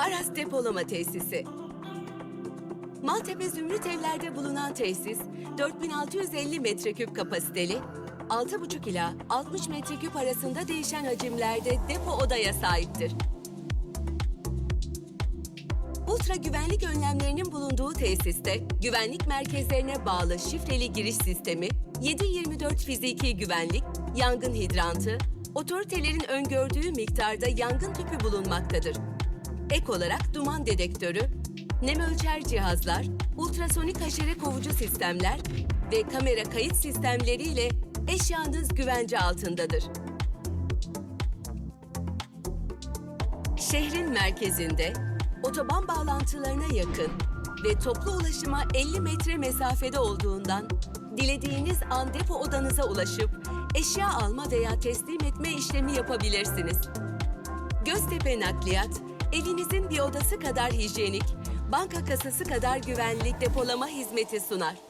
Aras Depolama Tesisi. Maltepe Zümrüt Evler'de bulunan tesis, 4650 metreküp kapasiteli, 6,5 ila 60 metreküp arasında değişen hacimlerde depo odaya sahiptir. Ultra güvenlik önlemlerinin bulunduğu tesiste güvenlik merkezlerine bağlı şifreli giriş sistemi, 7-24 fiziki güvenlik, yangın hidrantı, otoritelerin öngördüğü miktarda yangın tüpü bulunmaktadır. Ek olarak duman dedektörü, nem ölçer cihazlar, ultrasonik haşere kovucu sistemler ve kamera kayıt sistemleriyle eşyanız güvence altındadır. Şehrin merkezinde, otoban bağlantılarına yakın ve toplu ulaşıma 50 metre mesafede olduğundan dilediğiniz an depo odanıza ulaşıp eşya alma veya teslim etme işlemi yapabilirsiniz. Göztepe Nakliyat, evinizin bir odası kadar hijyenik, banka kasası kadar güvenli depolama hizmeti sunar.